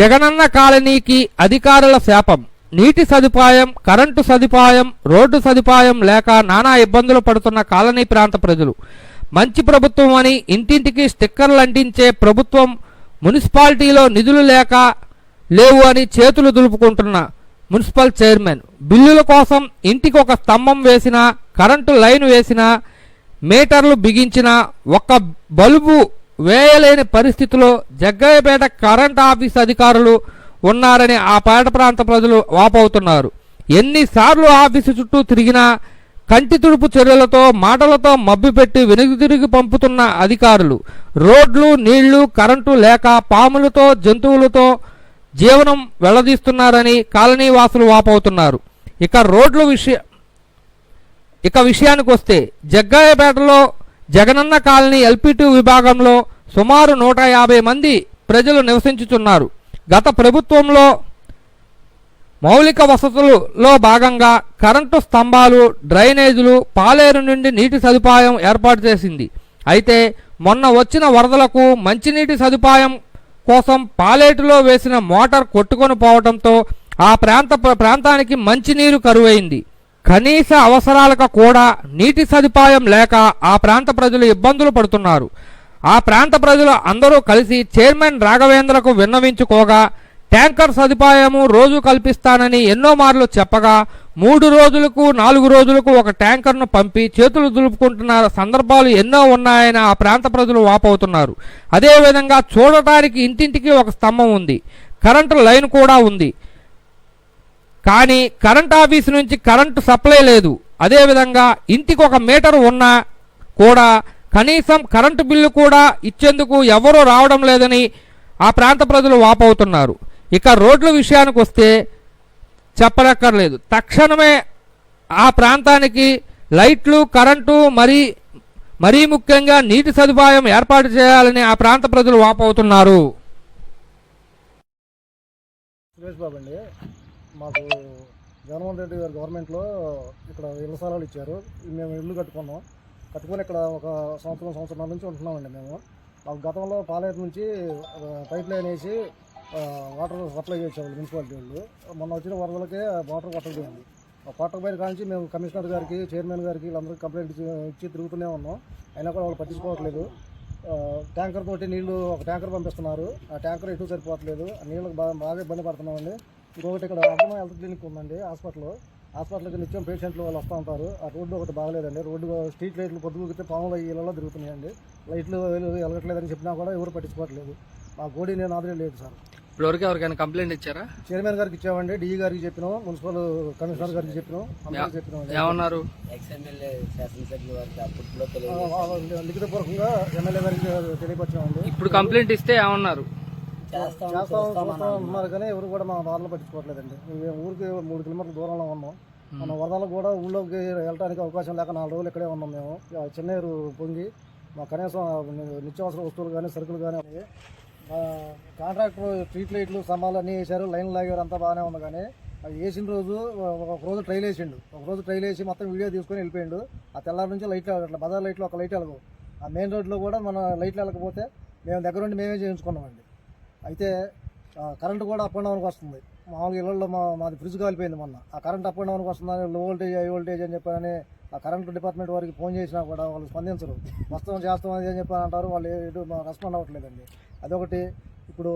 జగనన్న కాలనీకి అధికారుల శాపం. నీటి సదుపాయం కరెంటు సదుపాయం రోడ్డు సదుపాయం లేక నానా ఇబ్బందులు పడుతున్న కాలనీ ప్రాంత ప్రజలు. మంచి ప్రభుత్వం అని ఇంటింటికి స్టిక్కర్లు అంటించే ప్రభుత్వం మున్సిపాలిటీలో నిధులు లేక లేవు అని చేతులు దులుపుకుంటున్న మున్సిపల్ చైర్మన్. బిల్లుల కోసం ఇంటికి ఒక స్తంభం వేసినా కరెంటు లైన్ వేసినా మీటర్లు బిగించిన ఒక్క బల్బు వేయలేని పరిస్థితిలో జగ్గయ్యపేట కరెంట్ ఆఫీస్ అధికారులు ఉన్నారని ఆ పేట ప్రాంత ప్రజలు వాపవుతున్నారు ఎన్నిసార్లు ఆఫీసు చుట్టూ తిరిగినా కంటి తుడుపు చర్యలతో మాటలతో మబ్బిపెట్టి వెనుక తిరిగి పంపుతున్న అధికారులు రోడ్లు నీళ్ళు కరెంటు లేక పాములతో జంతువులతో జీవనం వెళ్ళదీస్తున్నారని కాలనీ వాసులు వాపోతున్నారు. ఇక రోడ్లు విషయ ఇక విషయానికి వస్తే జగ్గాయపేటలో జగనన్న కాలనీ ఎల్పిటి విభాగంలో సుమారు నూట యాభై మంది ప్రజలు నివసించుతున్నారు గత ప్రభుత్వంలో మౌలిక వసతులలో భాగంగా కరెంటు స్తంభాలు డ్రైనేజీలు పాలేరు నుండి నీటి సదుపాయం ఏర్పాటు చేసింది. అయితే మొన్న వచ్చిన వరదలకు మంచినీటి సదుపాయం కోసం పాలేటులో వేసిన మోటార్ కొట్టుకొని పోవడంతో ఆ ప్రాంత ప్రాంతానికి మంచినీరు కరువైంది. కనీస అవసరాలకు కూడా నీటి సదుపాయం లేక ఆ ప్రాంత ప్రజలు ఇబ్బందులు పడుతున్నారు. ఆ ప్రాంత ప్రజలు అందరూ కలిసి చైర్మన్ రాఘవేంద్రకు విన్నవించుకోగా ట్యాంకర్ సదుపాయము రోజు కల్పిస్తానని ఎన్నో మార్లు చెప్పగా మూడు రోజులకు నాలుగు రోజులకు ఒక ట్యాంకర్ను పంపి చేతులు దులుపుకుంటున్న సందర్భాలు ఎన్నో ఉన్నాయని ఆ ప్రాంత ప్రజలు వాపోతున్నారు. అదేవిధంగా చూడటానికి ఇంటింటికి ఒక స్తంభం ఉంది. కరెంటు లైన్ కూడా ఉంది. కానీ కరెంట్ ఆఫీస్ నుంచి కరెంటు సప్లై లేదు. అదేవిధంగా ఇంటికి ఒక మీటర్ ఉన్నా కూడా కనీసం కరెంటు బిల్లు కూడా ఇచ్చేందుకు ఎవరూ రావడం లేదని ఆ ప్రాంత ప్రజలు వాపవుతున్నారు ఇక రోడ్ల విషయానికి వస్తే చెప్పనక్కర్లేదు. తక్షణమే ఆ ప్రాంతానికి లైట్లు కరెంటు మరి మరీ ముఖ్యంగా నీటి సదుపాయం ఏర్పాటు చేయాలని ఆ ప్రాంత ప్రజలు వాపవుతున్నారు సురేష్ బాబు అండి. మాకు జగన్మోహన్ రెడ్డి గారు గవర్నమెంట్లో ఇక్కడ ఇళ్ళ స్థలాలు ఇచ్చారు. మేము ఇల్లు కట్టుకున్నాం. కట్టుకొని ఇక్కడ ఒక సంవత్సరం సంవత్సరం నుంచి ఉంటున్నామండి మేము. మాకు గతంలో పాలేరు నుంచి పైప్ లైన్ వేసి వాటర్ సప్లై చేసేవాళ్ళు మున్సిపాలిటీ వాళ్ళు. మొన్న వచ్చిన వరదలకే వాటర్ కొట్టకపోయింది. ఆ పైన కానించి మేము కమిషనర్ గారికి చైర్మన్ గారికి వీళ్ళందరికీ కంప్లైంట్ ఇచ్చి తిరుగుతూనే ఉన్నాం. అయినా కూడా వాళ్ళు పట్టించుకోవట్లేదు. ట్యాంకర్ తోటి నీళ్ళు ఒక ట్యాంకర్ పంపిస్తున్నారు. ఆ ట్యాంకర్ ఎటు సరిపోవట్లేదు. ఆ నీళ్ళకి బాగా బాగా ఇబ్బంది పడుతున్నామండి. ఇంకొకటి ఇక్కడ అర్బన్ హెల్త్ క్లినిక్ ఉందండి హాస్పిటల్. హాస్పిటల్కి నిత్యం పేషెంట్లు వాళ్ళు వస్తూ ఉంటారు. ఆ రోడ్డు ఒకటి బాగలేదండి. రోడ్డు స్ట్రీట్ లైట్లు పొద్దుగుతే పాములు ఇళ్ళలో తిరుగుతున్నాయండి. లైట్లు వెలుగు వెలగట్లేదని చెప్పినా కూడా ఎవరు పట్టించుకోవట్లేదు. మా గోడి నేను ఆదరే లేదు సార్. ఇప్పటివరకు ఎవరికైనా కంప్లైంట్ ఇచ్చారా? చైర్మన్ గారికి ఇచ్చామండి డిఈ గారికి చెప్పినాం మున్సిపల్ కమిషనర్ గారికి చెప్పినాం అందరికీ చెప్పినాం. ఏమన్నారు? లిఖితపూర్వకంగా ఎమ్మెల్యే గారికి తెలియపరిచామండి. ఇప్పుడు కంప్లైంట్ ఇస్తే ఏమన్నారు? అంటున్నారు కానీ ఎవరు కూడా మా బాధలు పట్టించుకోవట్లేదండి. మేము ఊరికి మూడు కిలోమీటర్ల దూరంలో ఉన్నాం. మన వరదలకు కూడా ఊళ్ళోకి వెళ్ళడానికి అవకాశం లేక నాలుగు రోజులు ఇక్కడే ఉన్నాం మేము. చెన్నైరు పొంగి మా కనీసం నిత్యావసర వస్తువులు కానీ సరుకులు కానీ కాంట్రాక్టర్ స్ట్రీట్ లైట్లు స్తంభాలు అన్నీ వేశారు. లైన్లు లాగారు అంతా బాగానే ఉంది కానీ అది వేసిన రోజు ఒక రోజు ట్రైల్ వేసిండు. ఒక రోజు ట్రైల్ వేసి మొత్తం వీడియో తీసుకొని వెళ్ళిపోయిండు. ఆ తెల్లారి నుంచి లైట్లు అట్లా బజార్ లైట్లు ఒక లైట్ వెలగవు. ఆ మెయిన్ రోడ్లో కూడా మన లైట్లు వెళ్ళకపోతే మేము దగ్గరుండి మేమే చేయించుకున్నామండి. అయితే కరెంటు కూడా అప్ అండ్ డౌన్కి వస్తుంది. మామూలుగా ఇళ్ళల్లో మా మాది ఫ్రిడ్జ్ కాలిపోయింది మొన్న. ఆ కరెంట్ అప్ అండ్ డౌన్కి వస్తుందని లో వోల్టేజ్ హై వోల్టేజ్ అని చెప్పారని ఆ కరెంటు డిపార్ట్మెంట్ వారికి ఫోన్ చేసినా కూడా వాళ్ళు స్పందించరు. వస్తాం చేస్తాం అని చెప్పి అంటారు. వాళ్ళు ఎటు రెస్పాండ్ అవ్వట్లేదండి. అదొకటి. ఇప్పుడు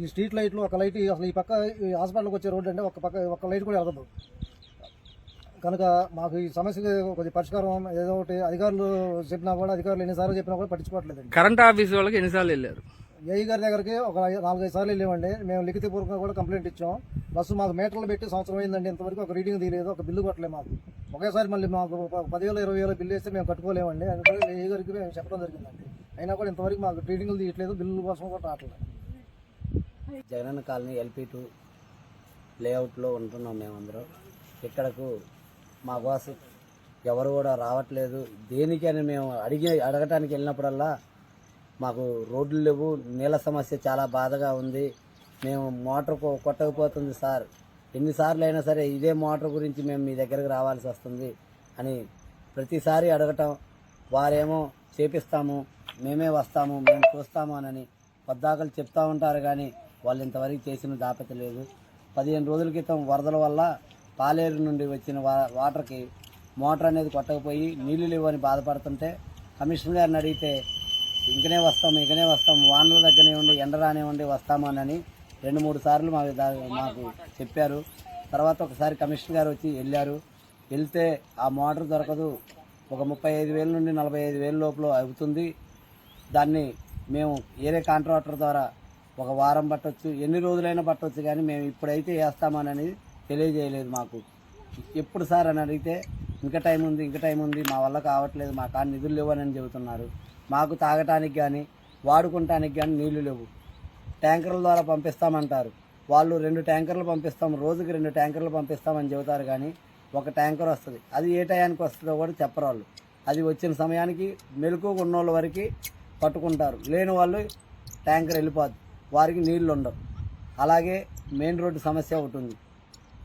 ఈ స్ట్రీట్ లైట్లు ఒక లైట్ అసలు ఈ పక్క ఈ హాస్పిటల్కి వచ్చే రోడ్డు అంటే ఒక పక్క ఒక లైట్ కూడా వెళ్తుంది కనుక మాకు ఈ సమస్యకి కొద్ది పరిష్కారం ఏదో ఒకటి అధికారులు చెప్పినా కూడా అధికారులు ఎన్నిసార్లు చెప్పినా కూడా పట్టించుకోవట్లేదు కరెంట్ ఆఫీస్ వాళ్ళకి ఎన్నిసార్లు వెళ్ళారు? ఏఈ గారి దగ్గరికి ఒక నాలుగైదు సార్లు వెళ్ళామండి. మేము లిఖితపూర్వకంగా కూడా కంప్లైంట్ ఇచ్చాం. బస్సు మాకు మీటర్లు పెట్టి సంవత్సరం అయిందండి. ఇంతవరకు ఒక రీడింగ్ తీయలేదు. ఒక బిల్లు కొట్టలేదు మాకు. ఒకేసారి మళ్ళీ మాకు పదివేల ఇరవై వేల బిల్లు వేస్తే మేము కట్టుకోలేమండి. అందుకని ఏఈ గారికి మేము చెప్పడం జరిగిందండి. అయినా కూడా ఇంతవరకు మాకు రీడింగ్లు తీయట్లేదు. బిల్లుల కోసం కూడా రావట్లేదు. జగనన్న కాలనీ ఎల్పీ టూ లేఅవుట్లో ఉంటున్నాం మేమందరం ఇక్కడకు మా కోసం ఎవరు కూడా రావట్లేదు. దేనికని మేము అడిగి అడగటానికి వెళ్ళినప్పుడల్లా మాకు రోడ్లు లేవు నీళ్ళ సమస్య చాలా బాధగా ఉంది. మేము మోటార్ కొట్టకపోతుంది సార్. ఎన్నిసార్లు అయినా సరే ఇదే మోటార్ గురించి మేము మీ దగ్గరకు రావాల్సి వస్తుంది అని ప్రతిసారి అడగటం వారేమో చేపిస్తాము మేమే వస్తాము మేము చూస్తాము అని పద్దాకలు చెప్తా ఉంటారు కానీ వాళ్ళు ఇంతవరకు చేసిన దాపత లేదు. పదిహేను రోజుల క్రితం వరదల వల్ల పాలేరు నుండి వచ్చిన వా వాటర్కి మోటార్ అనేది కొట్టకపోయి నీళ్ళు లేవని బాధపడుతుంటే కమిషనర్ గారిని అడిగితే ఇంకనే వస్తాం ఇంకనే వస్తాం. వానల దగ్గరనే ఉండి ఎండ రానివ్వండి వస్తామని రెండు మూడు సార్లు మాకు మాకు చెప్పారు. తర్వాత ఒకసారి కమిషనర్ గారు వచ్చి వెళ్ళారు. వెళ్తే ఆ మోటార్ దొరకదు. ఒక ముప్పై ఐదు వేల నుండి నలభై ఐదు వేల లోపల అవుతుంది. దాన్ని మేము ఏరే కాంట్రాక్టర్ ద్వారా ఒక వారం పట్టొచ్చు ఎన్ని రోజులైనా పట్టొచ్చు కానీ మేము ఇప్పుడైతే వేస్తామని తెలియజేయలేదు మాకు. ఎప్పుడు సార్ అని అడిగితే ఇంకా టైం ఉంది ఇంకా టైం ఉంది మా వల్ల కావట్లేదు మా కాడ నిధులు లేవని చెబుతున్నారు. మాకు తాగటానికి కానీ వాడుకుంటానికి కానీ నీళ్ళు లేవు. ట్యాంకర్ల ద్వారా పంపిస్తామంటారు. వాళ్ళు రెండు ట్యాంకర్లు పంపిస్తాం రోజుకి రెండు ట్యాంకర్లు పంపిస్తామని చెబుతారు కానీ ఒక ట్యాంకర్ వస్తుంది. అది ఏ టయానికి వస్తుందో కూడా చెప్పరు వాళ్ళు అది వచ్చిన సమయానికి మెలకు ఉన్నోళ్ళ వరకు పట్టుకుంటారు. లేని వాళ్ళు ట్యాంకర్ వెళ్ళిపోద్ది వారికి నీళ్ళు ఉండవు. అలాగే మెయిన్ రోడ్డు సమస్య ఒకటి ఉంది.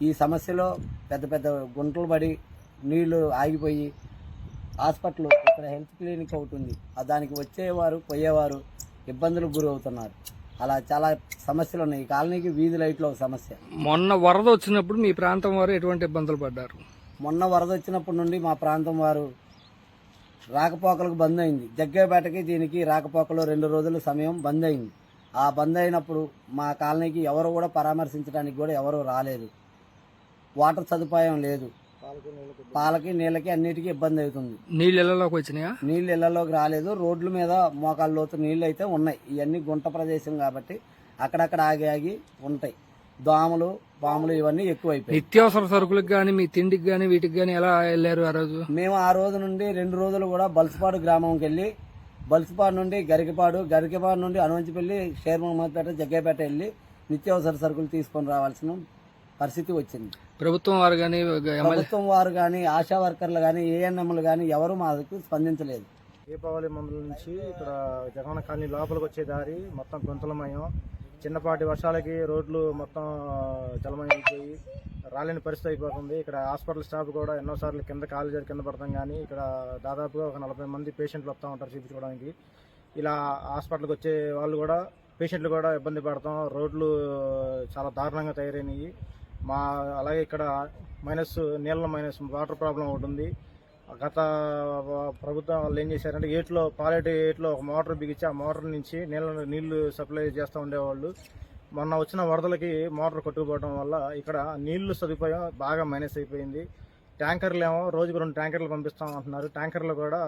ఈ సమస్యలో పెద్ద పెద్ద గుంటలు పడి నీళ్ళు ఆగిపోయి హాస్పిటల్ ఇక్కడ హెల్త్ క్లినిక్ ఒకటి ఉంది. దానికి వచ్చేవారు పోయేవారు ఇబ్బందులకు గురి అవుతున్నారు అలా చాలా సమస్యలు ఉన్నాయి. ఈ కాలనీకి వీధి లైట్లో ఒక సమస్య. మొన్న వరద వచ్చినప్పుడు మీ ప్రాంతం వారు ఎటువంటి ఇబ్బందులు పడ్డారు? మొన్న వరద వచ్చినప్పటి నుండి మా ప్రాంతం వారు రాకపోకలకు బంద్ అయింది. జగ్గేపేటకి దీనికి రాకపోకలు రెండు రోజుల సమయం బంద్ అయింది. ఆ బంద్ అయినప్పుడు మా కాలనీకి ఎవరు కూడా పరామర్శించడానికి కూడా ఎవరు రాలేదు. వాటర్ సదుపాయం లేదు. పాలకి నీళ్ళకి అన్నిటికీ ఇబ్బంది అవుతుంది. నీళ్ళు ఇళ్ళలోకి వచ్చినాయా? నీళ్ళు ఇళ్ళలోకి రాలేదు. రోడ్ల మీద మోకాళ్ళ లోతు నీళ్ళు అయితే ఉన్నాయి. ఇవన్నీ గుంట ప్రదేశం కాబట్టి అక్కడక్కడ ఆగి ఆగి ఉంటాయి. దోమలు పాములు ఇవన్నీ ఎక్కువైపోయాయి. నిత్యావసర సరుకులకు గానీ మీ తిండికి గానీ వీటికి గానీ ఎలా వెళ్ళారు ఆ రోజు? మేము ఆ రోజు నుండి రెండు రోజులు కూడా బల్సపాడు గ్రామంకి వెళ్ళి బల్సపాడు నుండి గరికపాడు గరికపాడు నుండి అనువంచిపల్లి షేర్ మహమ్మద్పేట జగ్గేపేట వెళ్ళి నిత్యావసర సరుకులు తీసుకొని రావాల్సిన పరిస్థితి వచ్చింది. ప్రభుత్వం వారు గానీ ఎమ్మెల్యే ప్రభుత్వం వారు కానీ ఆశా వర్కర్లు కానీ ఏఎన్ఎంలు కానీ ఎవరు మాకు స్పందించలేదు. దీపావళి మందుల నుంచి ఇక్కడ జగన్ కాలనీ లోపలికి వచ్చే దారి మొత్తం గుంతలమయం. చిన్నపాటి వర్షాలకి రోడ్లు మొత్తం జలమయం అయిపోయి రాలేని పరిస్థితి అయిపోతుంది. ఇక్కడ హాస్పిటల్ స్టాఫ్ కూడా ఎన్నోసార్లు కింద కాలు జారి కింద పడతాం కానీ ఇక్కడ దాదాపుగా ఒక నలభై మంది పేషెంట్లు వస్తూ ఉంటారు చూపించుకోవడానికి. ఇలా హాస్పిటల్కి వచ్చే వాళ్ళు కూడా పేషెంట్లు కూడా ఇబ్బంది పడతాం. రోడ్లు చాలా దారుణంగా తయారైనవి. మా అలాగే ఇక్కడ మైనస్ నీళ్ళ మైనస్ వాటర్ ప్రాబ్లం ఒకటి ఉంది. గత ప్రభుత్వం వాళ్ళు ఏం చేశారంటే ఏట్లో పాలేటి ఏట్లో ఒక మోటార్ బిగించి ఆ మోటార్ నుంచి నీళ్ళ నీళ్ళు సప్లై చేస్తూ ఉండేవాళ్ళు. మొన్న వచ్చిన వరదలకి మోటార్ కొట్టుకుపోవడం వల్ల ఇక్కడ నీళ్ళు సదుపాయం బాగా మైనస్ అయిపోయింది. ట్యాంకర్లు ఏమో రోజుకు రెండు ట్యాంకర్లు పంపిస్తాం అంటున్నారు. ట్యాంకర్లు కూడా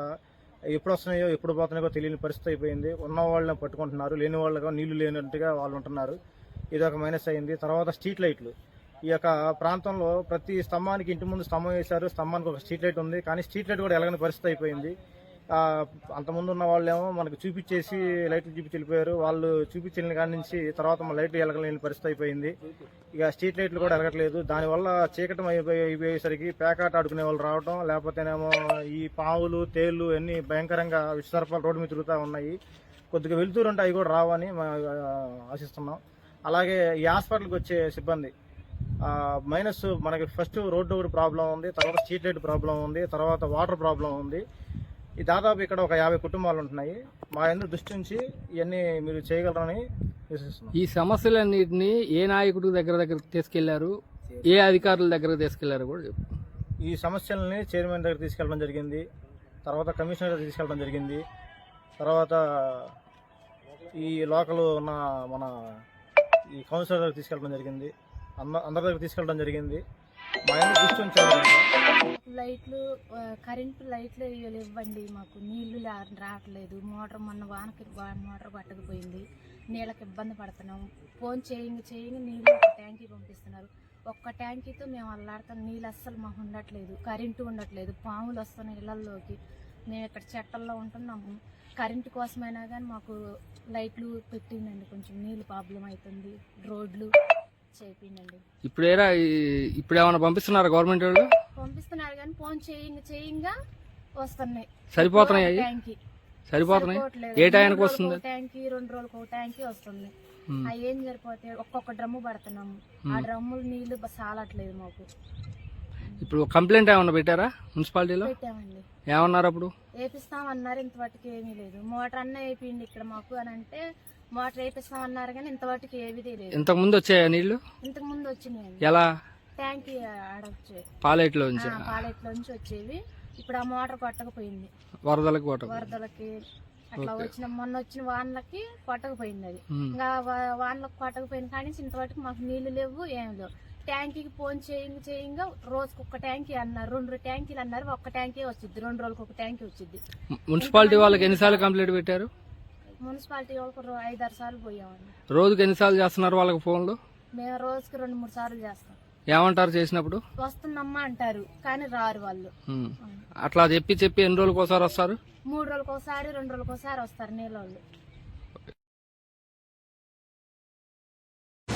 ఎప్పుడు వస్తున్నాయో ఎప్పుడు పోతున్నాయో తెలియని పరిస్థితి అయిపోయింది. ఉన్న వాళ్ళని పట్టుకుంటున్నారు. లేని వాళ్ళగా నీళ్ళు లేనట్టుగా వాళ్ళు ఉంటున్నారు. ఇది ఒక మైనస్ అయింది. తర్వాత స్ట్రీట్ లైట్లు. ఈ యొక్క ప్రాంతంలో ప్రతి స్తంభానికి ఇంటి ముందు స్తంభం వేశారు. స్తంభానికి ఒక స్ట్రీట్ లైట్ ఉంది. కానీ స్ట్రీట్ లైట్ కూడా ఎలాగని పరిస్థితి అయిపోయింది. అంతకుముందు ఉన్న వాళ్ళేమో మనకు చూపించేసి లైట్లు చూపించి వెళ్ళిపోయారు. వాళ్ళు చూపించిన కాడి నుంచి తర్వాత మన లైట్లు ఎలగలేని పరిస్థితి అయిపోయింది. ఇక స్ట్రీట్ లైట్లు కూడా ఎలగట్లేదు. దానివల్ల చీకటం అయిపోయి అయిపోయేసరికి పేకాట ఆడుకునే వాళ్ళు రావడం లేకపోతేనేమో ఈ పావులు తేళ్ళు అన్ని భయంకరంగా విషసర్పాలు రోడ్డు మీద తిరుగుతూ ఉన్నాయి. కొద్దిగా వెళ్తూరు ఉంటే అవి కూడా రావని మా- ఆశిస్తున్నాం. అలాగే ఈ హాస్పిటల్కి వచ్చే సిబ్బంది మైనస్ మనకి ఫస్ట్ రోడ్డు ప్రాబ్లం ఉంది తర్వాత స్ట్రీట్ లైట్ ప్రాబ్లం ఉంది తర్వాత వాటర్ ప్రాబ్లం ఉంది. ఈ దాదాపు ఇక్కడ ఒక యాభై కుటుంబాలు ఉంటున్నాయి. మా ఎందుకు దృష్టి నుంచి ఇవన్నీ మీరు చేయగలరని ఈ సమస్యలన్నింటినీ ఏ నాయకుడి దగ్గర దగ్గర తీసుకెళ్ళారు? ఏ అధికారుల దగ్గర తీసుకెళ్ళారు కూడా చెప్పు. ఈ సమస్యల్ని చైర్మన్ దగ్గర తీసుకెళ్ళడం జరిగింది తర్వాత కమిషనర్ దగ్గర తీసుకెళ్ళడం జరిగింది తర్వాత ఈ లోకల్ ఉన్న మన ఈ కౌన్సిలర్ దగ్గర తీసుకెళ్ళడం జరిగింది. అందరి దగ్గర తీసుకెళ్ళడం జరిగింది. మా దృష్టి ఉంచారు లైట్లు కరెంటు లైట్లు ఇవ్వలు ఇవ్వండి మాకు. నీళ్ళు రావట్లేదు. మోటార్ మొన్న వానకి వా- మోటార్ పట్టకపోయింది. నీళ్ళకి ఇబ్బంది పడుతున్నాం. ఫోన్ చేయండి చేయండి నీళ్ళు ఒక ట్యాంకీ పంపిస్తున్నారు. ఒక్క ట్యాంకీతో మేము అల్లాడుతాం నీళ్ళు అస్సలు మాకు ఉండట్లేదు. కరెంటు ఉండట్లేదు. పాములు వస్తున్నాయి ఇళ్ళల్లోకి మేము ఇక్కడ చెట్టల్లో ఉంటున్నాము. కరెంటు కోసమైనా కానీ మాకు లైట్లు పెట్టిందండి. కొంచెం నీళ్ళు ప్రాబ్లం అవుతుంది. రోడ్లు ఇప్పుడు ఏరా ఇప్పుడు ఏమైనా పంపిస్తున్నారా గవర్నమెంట్ వాళ్ళు? పంపిస్తున్నారు కానీ ఫోన్ చేయంగా చేయంగా వస్తున్నాయి. సరిపోతున్నాయి అవి సరిపోతున్నాయి. ఏ రోజులకు వస్తుంది? రెండు రోజులకు ఒక వస్తుంది. అవి ఏం సరిపోతాయి? ఒక్కొక్క డ్రమ్ము పడుతున్నాము. ఆ డ్రమ్ములు నీళ్ళు సాలట్లేదు మాకు. ఇప్పుడు కంప్లైంట్ ఏమన్నా పెట్టారా మున్సిపాలిటీలో? పెట్టామండి. ఏమన్నారు అప్పుడు? వేపిస్తామన్నారు ఇంతవరకు ఏమీ లేదు. మోటార్ అన్న వేపిండి ఇక్కడ మాకు అని అంటే మోటార్ వేపిస్తామన్నారు కానీ ఇంతవరకు ఏవిదే లేదు ఇంతకు ముందు వచ్చాయా నీళ్ళు? ఇంతకు ముందు వచ్చినాయండి ఎలా? ట్యాంక్ ఆడొచ్చే పాలేట్లో నుంచి పాలెట్లో నుంచి వచ్చేవి. ఇప్పుడు ఆ మోటార్ కొట్టకపోయింది. వరదలకు వరదలకి అట్లా వచ్చిన మొన్న వచ్చిన వానలకి కొట్టకపోయింది అది. ఇంకా వానలకు కొట్టకపోయిన కానీ ఇంతవరకు మాకు నీళ్ళు లేవు ఏం లేవు. ట్యాంకీకి ఫోన్ చేయంగా చేయంగా రోజుకి ఒక్క ట్యాంకీ అన్నారు. రెండు ట్యాంకీలు అన్నారు. ఒక్క ట్యాంకీ వచ్చింది రెండు రోజులకు ఒక ట్యాంకీ వచ్చింది మున్సిపాలిటీ వాళ్ళకి ఎన్నిసార్లు కంప్లైంట్ పెట్టారు? మున్సిపాలిటీ రో- ఐదారు సార్లు పోయామండి రోజుకి ఎన్నిసార్లు చేస్తున్నారు వాళ్ళకి ఫోన్లు? మేము రోజుకి రెండు మూడు సార్లు చేస్తాం. ఏమంటారు చేసినప్పుడు? వస్తుందమ్మా అంటారు కానీ రారు వాళ్ళు. అట్లా చెప్పి చెప్పి ఎన్ని రోజులకు ఒకసారి వస్తారు? మూడు రోజులకు ఒకసారి రెండు రోజులకు ఒకసారి వస్తారు నీళ్ళ వాళ్ళు